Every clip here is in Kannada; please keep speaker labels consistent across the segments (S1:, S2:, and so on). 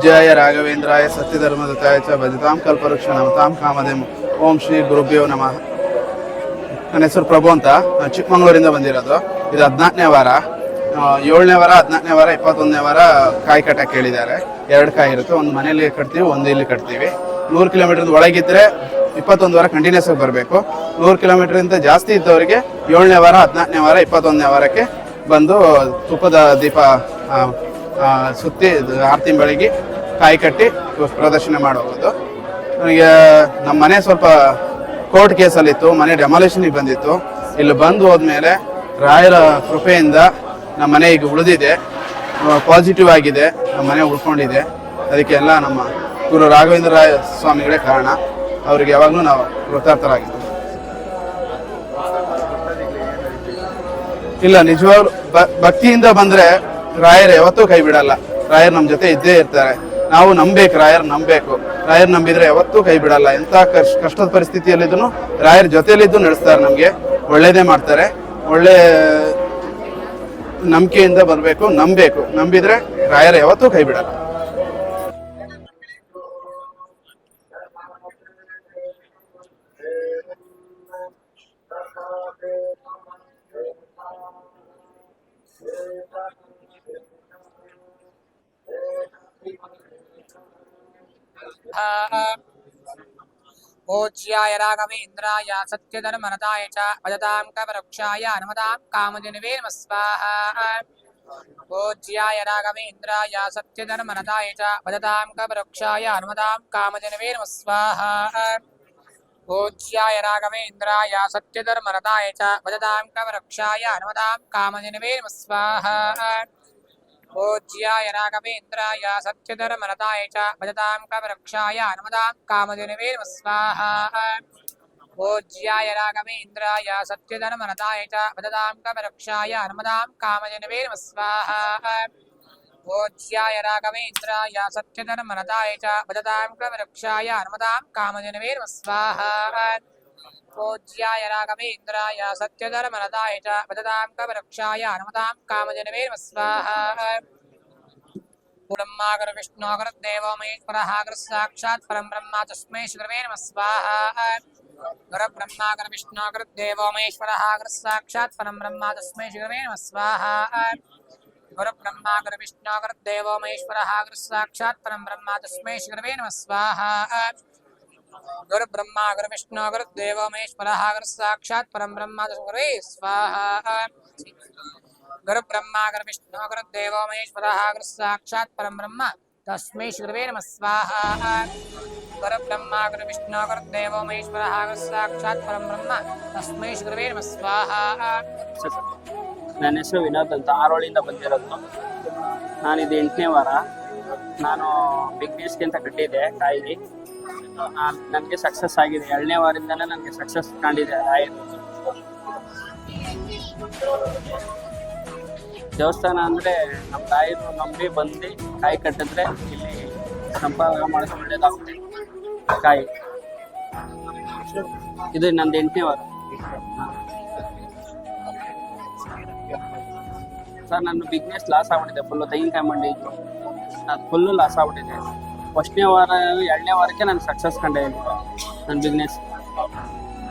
S1: ಜಯ ರಾಘವೇಂದ್ರಾಯ ಸತ್ಯಧರ್ಮದತಾಯ ಚ ಭಜತಾಂ ಕಲ್ಪವೃಕ್ಷ ನಮತಾಂ ಕಾಮಧೇಮ ಓಂ ಶ್ರೀ ಗುರುಭ್ಯೋ ನಮಃ. ನನ್ನ ಹೆಸರು ಪ್ರಭು ಅಂತ. ಚಿಕ್ಕಮಂಗ್ಳೂರಿಂದ ಬಂದಿರೋದು. ಇದು ಹದಿನಾಲ್ಕನೇ ವಾರ. ಏಳನೇ ವಾರ, ಹದಿನಾಲ್ಕನೇ ವಾರ, ಇಪ್ಪತ್ತೊಂದನೇ ವಾರ ಕಾಯಿ ಕಟ್ಟಕ್ಕೆ ಹೇಳಿದ್ದಾರೆ ಎರಡು ಕಾಯಿ ಇರುತ್ತೆ. ಒಂದು ಮನೇಲಿ ಕಟ್ತೀವಿ, ಒಂದು ಇಲ್ಲಿ ಕಟ್ತೀವಿ. ನೂರು ಕಿಲೋಮೀಟರ್ ಒಳಗಿದ್ರೆ ಇಪ್ಪತ್ತೊಂದು ವಾರ ಕಂಟಿನ್ಯೂಸ್ ಆಗಿ ಬರಬೇಕು. ನೂರು ಕಿಲೋಮೀಟರ್ಗಿಂತ ಜಾಸ್ತಿ ಇದ್ದವರಿಗೆ ಏಳನೇ ವಾರ, ಹದಿನಾಲ್ಕನೇ ವಾರ, ಇಪ್ಪತ್ತೊಂದನೇ ವಾರಕ್ಕೆ ಬಂದು ತುಪ್ಪದ ದೀಪ ಸುತ್ತಿ ಆರತಿ ಬೆಳಗ್ಗೆ ಕಾಯಿ ಕಟ್ಟಿ ಪ್ರದರ್ಶನ ಮಾಡೋದು ನನಗೆ ನಮ್ಮ ಮನೆ ಸ್ವಲ್ಪ ಕೋರ್ಟ್ ಕೇಸಲ್ಲಿತ್ತು, ಮನೆ ಡೆಮಾಲೇಷನ್ಗೆ ಬಂದಿತ್ತು. ಇಲ್ಲಿ ಬಂದು ಹೋದ್ಮೇಲೆ ರಾಯರ ಕೃಪೆಯಿಂದ ನಮ್ಮ ಮನೆ ಈಗ ಉಳಿದಿದೆ. ಪಾಸಿಟಿವ್ ಆಗಿದೆ, ನಮ್ಮ ಮನೆ ಉಳ್ಕೊಂಡಿದೆ. ಅದಕ್ಕೆ ಎಲ್ಲ ನಮ್ಮ ಗುರು ರಾಘವೇಂದ್ರ ರಾಯ ಸ್ವಾಮಿಗಳೇ ಕಾರಣ. ಅವ್ರಿಗೆ ಯಾವಾಗಲೂ ನಾವು ಕೃತಾರ್ಥರಾಗಿದ್ದೀವಿ. ಇಲ್ಲ, ನಿಜವಾಗ್ಲು ಭಕ್ತಿಯಿಂದ ಬಂದ್ರೆ ರಾಯರ್ ಯಾವತ್ತೂ ಕೈ ಬಿಡಲ್ಲ. ರಾಯರ್ ನಮ್ಮ ಜೊತೆ ಇದ್ದೇ ಇರ್ತಾರೆ. ನಾವು ನಂಬೇಕು, ರಾಯರ್ ನಂಬೇಕು. ರಾಯರ್ ನಂಬಿದ್ರೆ ಯಾವತ್ತೂ ಕೈ ಬಿಡಲ್ಲ. ಎಂತ ಕಷ್ಟ ಕಷ್ಟದ ಪರಿಸ್ಥಿತಿಯಲ್ಲಿದ್ದು ರಾಯರ್ ಜೊತೆಯಲ್ಲಿದ್ದು ನಡೆಸ್ತಾರೆ ನಮಗೆ. ಒಳ್ಳೇದೇ ಮಾಡ್ತಾರೆ. ಒಳ್ಳೆ ನಂಬಿಕೆಯಿಂದ ಬರಬೇಕು ನಂಬಬೇಕು ನಂಬಿದ್ರೆ ರಾಯರ್ ಯಾವತ್ತೂ ಕೈ ಬಿಡಲ್ಲ.
S2: पूज्याय राघवेन्द्राय सत्यधर्मरताय च भजतां कवरक्षाय हनुमतां कामधेनवे नमः स्वाहा पूज्याय राघवेन्द्राय सत्यधर्मरताय च भजतां कवरक्षाय हनुमतां कामधेनवे नमः स्वाहा पूज्याय राघवेन्द्राय सत्यधर्मरताय च भजतां कवरक्षाय हनुमतां कामधेनवे नमः स्वाहा पूज्याय राघवेन्द्राय सत्यधर्मरताय च भजतां कवरक्षाय हनुमतां कामधेनवे नमः स्वाहा पूज्याय राघवेन्द्राय सत्यधर्मरताय च भजतां कवरक्षाय हनुमतां कामधेनवे नमः स्वाहा पूज्याय राघवेन्द्राय सत्यधर्मरताय च भजतां कवरक्षाय हनुमतां कामधेनवे नमः स्वाहा पूज्याय राघवेन्द्राय सत्यधर्मरताय च भजतां कवरक्षाय हनुमतां कामधेनवे नमः स्वाहा ब्रह्मागर विष्णुगर महेश्वरः साक्षात् परं ब्रह्म तस्मै श्रीगुरवे नमः स्वाहा गुरु ब्रह्मागर विष्णुगर देवो महेश्वरः साक्षात् परं ब्रह्म तस्मै श्रीगुरवे नमः स्वाहा गुरु ब्रह्मागर विष्णुगर देवो महेश्वरः साक्षात् परं ब्रह्म तस्मै श्रीगुरवे नमः स्वाहा ಗುರುಬ್ರಹ್ಮ ಗುರುವಿಷ್ಣು ಗುರುದೇವ ಮಹೇಶ್ವರ ಗುರು ಸಾಕ್ಷಾತ್ ಪರಂ ಬ್ರಹ್ಮ ಗುರೇ ಸ್ವಾಹ ವಿಷ್ಣು ಗುರು ದೇವ ಮಹೇಶ್ವರ ಗುರು ಸಾಕ್ಷಾತ್ ಪರಂ ಬ್ರಹ್ಮ ತಸ್ಮೈ ಗುರುವೇ ನಮ ಸ್ವಾಹ ವಿಷ್ಣು ಆಗರ್ ದೇವೋ ಮಹೇಶ್ವರ ಗುರು ಸಾಕ್ಷಾತ್ ಪರಂ ಬ್ರಹ್ಮ ತಸ್ಮೈ ಗುರುವೇ ನಮ ಸ್ವಾಹ
S3: ನನ್ನ ಹೆಸರು ವಿನೋದ್ ಅಂತ. ಆರೋಳಿಂದ ಬಂದಿರೋದು. ನಾನಿದು ಎಂಟನೇ ವಾರ. ನಾನು ಬಿಗ್ ಅಂತ ಕಟ್ಟಿದ್ದೆ ಕಾಯಿಗೆ ನನಗೆ ಸಕ್ಸಸ್ ಆಗಿದೆ. ಎರಡನೇ ವಾರದಿಂದಲೇ ನನಗೆ ಸಕ್ಸಸ್ ಕಂಡಿದೆ. ಆಯಿಲ್ ದೇವಸ್ಥಾನ ಅಂದರೆ ನಮ್ಮ ತಾಯಿರು ನಂಬಿ ಬಂದು ಕಾಯಿ ಕಟ್ಟಿದ್ರೆ ಇಲ್ಲಿ ಸಂಪಾದನೆ ಮಾಡೋದು ಒಳ್ಳೇದಾಗುತ್ತೆ. ಕಾಯಿ. ಇದು ನಂದು ಎಂಟನೇ ವಾರ. ಸರ್ ನನ್ನ ಬಿಸ್ನೆಸ್ ಲಾಸ್ ಆಗ್ಬಿಟ್ಟಿದೆ. ಫುಲ್ಲು ತೆಂಗಿನಕಾಯಿ ಮಂಡಿ ಅದು ಫುಲ್ಲು ಲಾಸ್ ಆಗ್ಬಿಟ್ಟಿದೆ. ಫಸ್ಟ್ನೇ ವಾರ, ಎರಡನೇ ವಾರಕ್ಕೆ ನಾನು ಸಕ್ಸಸ್ ಕಂಡೆ ನನ್ನ ಬಿಸ್ನೆಸ್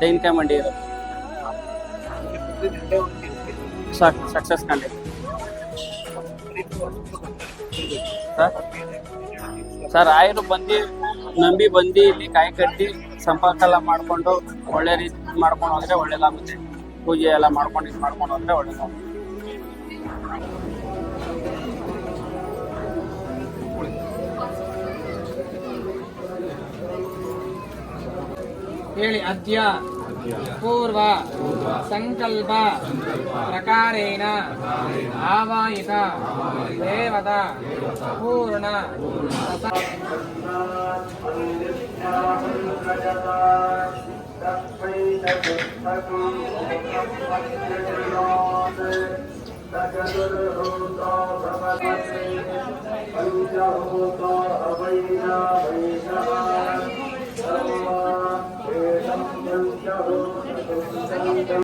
S3: ತೆಂಗಿನಕಾಯಿ ಮಂಡಿ ಇದು? ಸಕ್ಸಸ್ ಕಂಡೆ. ಸರ್? ಸರ್, ಆಯರು ಬಂದು, ನಂಬಿ ಬಂದು ಇಲ್ಲಿ ಕಾಯಿ ಕಟ್ಟಿ ಸಂಪರ್ಕ ಎಲ್ಲ ಮಾಡಿಕೊಂಡು ಒಳ್ಳೆ ರೀತಿ ಮಾಡ್ಕೊಂಡು ಹೋದ್ರೆ ಒಳ್ಳೇದಾಗುತ್ತೆ. ಪೂಜೆ ಎಲ್ಲ ಮಾಡ್ಕೊಂಡು ಇದು ಮಾಡ್ಕೊಂಡು ಹೋದ್ರೆ ಒಳ್ಳೇದಾಗುತ್ತೆ.
S2: ಹೇಳಿ ಅದ್ಯ ಪೂರ್ವ ಸಂಕಲ್ಪ ಪ್ರಕಾರೇಣ ಆವಾಯಿತ ದೇವದ
S4: ಪೂರ್ಣ ಪಂಚಭೂತ ಅವೈನ